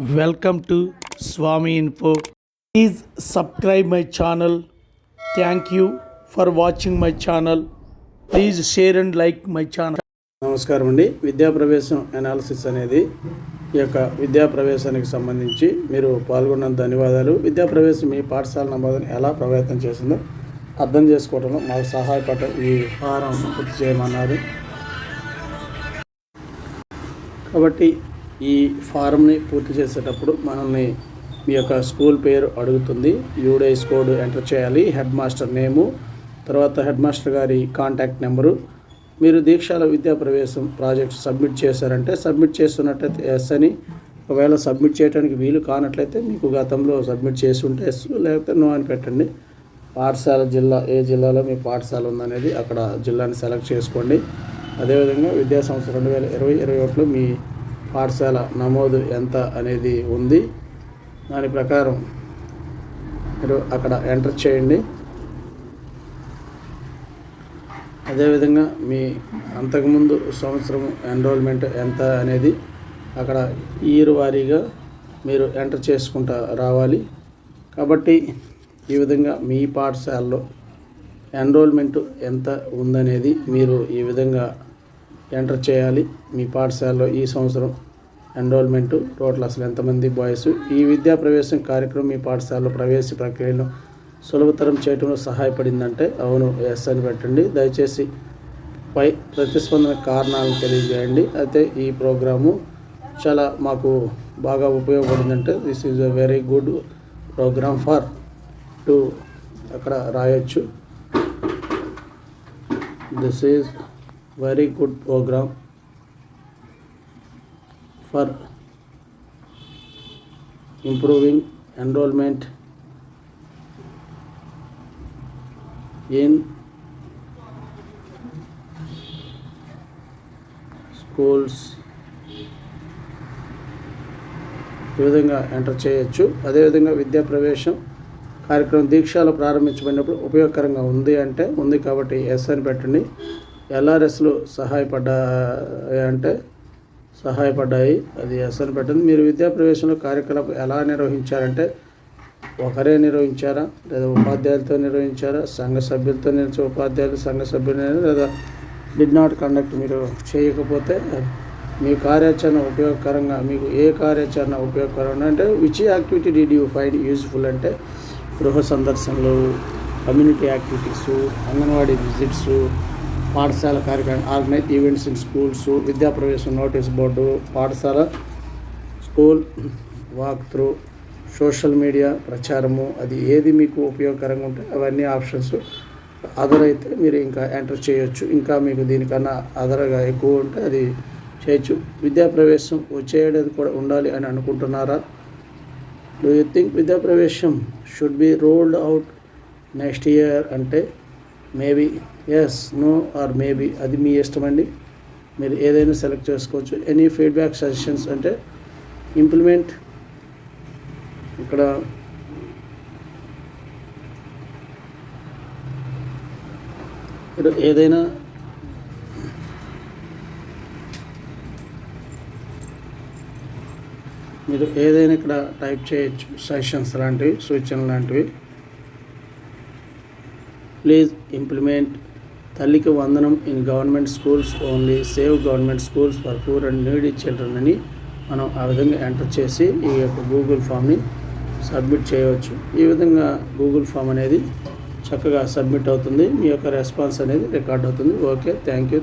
Welcome to Swami info. Please subscribe my channel thank you for watching my channel please share and like my channel నమస్కారం అండి. విద్యా ప్రవేశం analysis అనేది ఈ యొక్క విద్యా ప్రవేశానికి సంబంధించి మీరు పాల్గొన్న ధన్యవాదాలు. విద్యా ప్రవేశం మీ పాఠశాల నమోదుని ఎలా ప్రభావితం చేసిందో అర్థం చేసుకోవడంలో మాకు సహాయపడ ఈ ఫారం పూర్తి చేయమన్నారు. కాబట్టి ఈ ఫారంని పూర్తి చేసేటప్పుడు మనల్ని మీ యొక్క స్కూల్ పేరు అడుగుతుంది. యూడేస్ కోడ్ ఎంటర్ చేయాలి. హెడ్ మాస్టర్ నేము తర్వాత హెడ్ మాస్టర్ గారి కాంటాక్ట్ నెంబరు. మీరు దీక్షాల విద్యా ప్రవేశం ప్రాజెక్ట్ సబ్మిట్ చేశారంటే సబ్మిట్ చేస్తున్నట్టయితే ఎస్ అని ఒకవేళ సబ్మిట్ చేయడానికి వీలు కానట్లయితే మీకు గతంలో సబ్మిట్ చేసి ఉంటే ఎస్ లేకపోతే నో అని పెట్టండి. పాఠశాల జిల్లా ఏ జిల్లాలో మీ పాఠశాల ఉందనేది అక్కడ జిల్లాని సెలెక్ట్ చేసుకోండి. అదేవిధంగా విద్యా సంవత్సరం రెండు వేల ఇరవై ఇరవై ఒకటిలో మీ పాఠశాల నమోదు ఎంత అనేది ఉంది. దాని ప్రకారం మీరు అక్కడ ఎంటర్ చేయండి. అదేవిధంగా మీ అంతకుముందు సంవత్సరం ఎన్రోల్మెంట్ ఎంత అనేది అక్కడ ఇయర్ వారీగా మీరు ఎంటర్ చేసుకుంటా రావాలి. కాబట్టి ఈ విధంగా మీ పాఠశాలలో ఎన్రోల్మెంట్ ఎంత ఉందనేది మీరు ఈ విధంగా ఎంటర్ చేయాలి. మీ పాఠశాలలో ఈ సంవత్సరం ఎన్రోల్మెంటు టోటల్ అసలు ఎంతమంది బాయ్స్ ఈ విద్యా ప్రవేశం కార్యక్రమం మీ పాఠశాలలో ప్రవేశ ప్రక్రియను సులభతరం చేయడంలో సహాయపడిందంటే అవును ఎస్ అని పెట్టండి. దయచేసి పై ప్రతిస్పందన కారణాలను తెలియజేయండి. అయితే ఈ ప్రోగ్రాము చాలా మాకు బాగా ఉపయోగపడిందంటే this is a very good programme for to అక్కడ రాయొచ్చు. This is very good programme for improving enrolment in schools ఈ విధంగా ఎంటర్ చేయొచ్చు. అదేవిధంగా విద్యా ప్రవేశం కార్యక్రమం దీక్షలు ప్రారంభించబడినప్పుడు ఉపయోగకరంగా ఉంది అంటే ఉంది కాబట్టి ఎస్ అని పెట్టండి. ఎల్ఆర్ఎస్లు సహాయపడ్డాయి అంటే సహాయపడ్డాయి. అది అసలు పెట్టింది. పెట్టండి మీరు విద్యా ప్రవేశంలో కార్యకలాపం ఎలా నిర్వహించారంటే ఒకరే నిర్వహించారా లేదా ఉపాధ్యాయులతో నిర్వహించారా సంఘ సభ్యులతో నిర్వహించే ఉపాధ్యాయులు సంఘ సభ్యులు లేదా డిడ్ నాట్ కండక్ట్ మీరు చేయకపోతే మీ కార్యాచరణ ఉపయోగకరంగా మీకు ఏ కార్యాచరణ ఉపయోగకరంగా అంటే which activity did you find useful అంటే గృహ సందర్శనలు కమ్యూనిటీ యాక్టివిటీసు అంగన్వాడీ విజిట్స్ పాఠశాల కార్యక్రమం organise events in schools Vidya Pravesham notice board పాఠశాల school walk through social media ప్రచారము అది ఏది మీకు ఉపయోగకరంగా ఉంటే అవన్నీ ఆప్షన్స్ అదర్ అయితే మీరు ఇంకా ఎంటర్ చేయొచ్చు. ఇంకా మీకు దీనికన్నా అదర్గా ఎక్కువ ఉంటే అది చేయొచ్చు. విద్యా ప్రవేశం వచ్చేయడం కూడా ఉండాలి అని అనుకుంటున్నారా? Do you think Vidya Pravesham should be rolled out next year అంటే maybe yes no or maybe అది మీ ఇష్టం అండి. మీరు ఏదైనా సెలెక్ట్ చేసుకోవచ్చు. ఎనీ ఫీడ్బ్యాక్ సజెషన్స్ అంటే ఇంప్లిమెంట్ ఇక్కడ మీరు ఏదైనా మీరు ఏదైనా ఇక్కడ టైప్ చేయొచ్చు. సజెషన్స్ లాంటివి సూచనలు లాంటివి. ప్లీజ్ ఇంప్లిమెంట్ తల్లికి వందనం in government schools only save government schools for poor and needy children అని మనం ఆ విధంగా ఎంటర్ చేసి ఈ యొక్క గూగుల్ ఫామ్ని సబ్మిట్ చేయవచ్చు. ఈ విధంగా గూగుల్ ఫామ్ అనేది చక్కగా సబ్మిట్ అవుతుంది. మీ యొక్క రెస్పాన్స్ అనేది రికార్డ్ అవుతుంది. Okay thank you